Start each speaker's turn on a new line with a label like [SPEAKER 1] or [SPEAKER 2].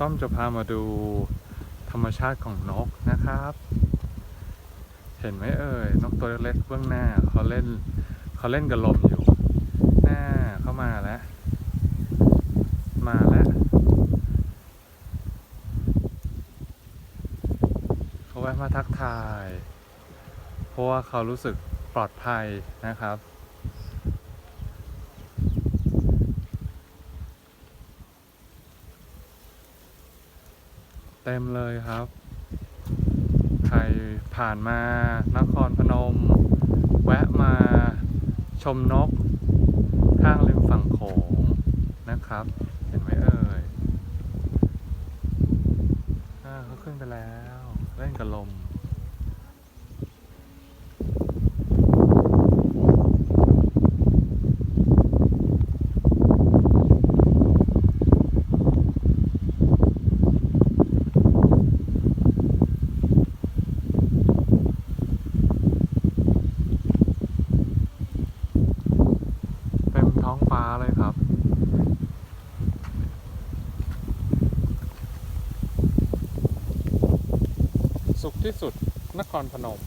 [SPEAKER 1] ต้อมจะพามาดูธรรมชาติของนกนะครับ เห็นไหมเอ่ย นกตัวเล็กๆเบื้องหน้าเขาเล่นเขาเล่นกับลมอยู่ หน้าเข้ามาแล้ว มาแล้วเขาแวะมาทักทาย เพราะว่าเขารู้สึกปลอดภัยนะครับ เต็มเลยครับ ใครผ่านมานครพนม แวะมาชมนกข้างริมฝั่งโขงนะครับ เห็นไหมเอ่ยอ่าเขาขึ้นไปแล้ว เล่นกับลม เต็ม ท้องฟ้าเลยครับ สุขที่สุดนครพนม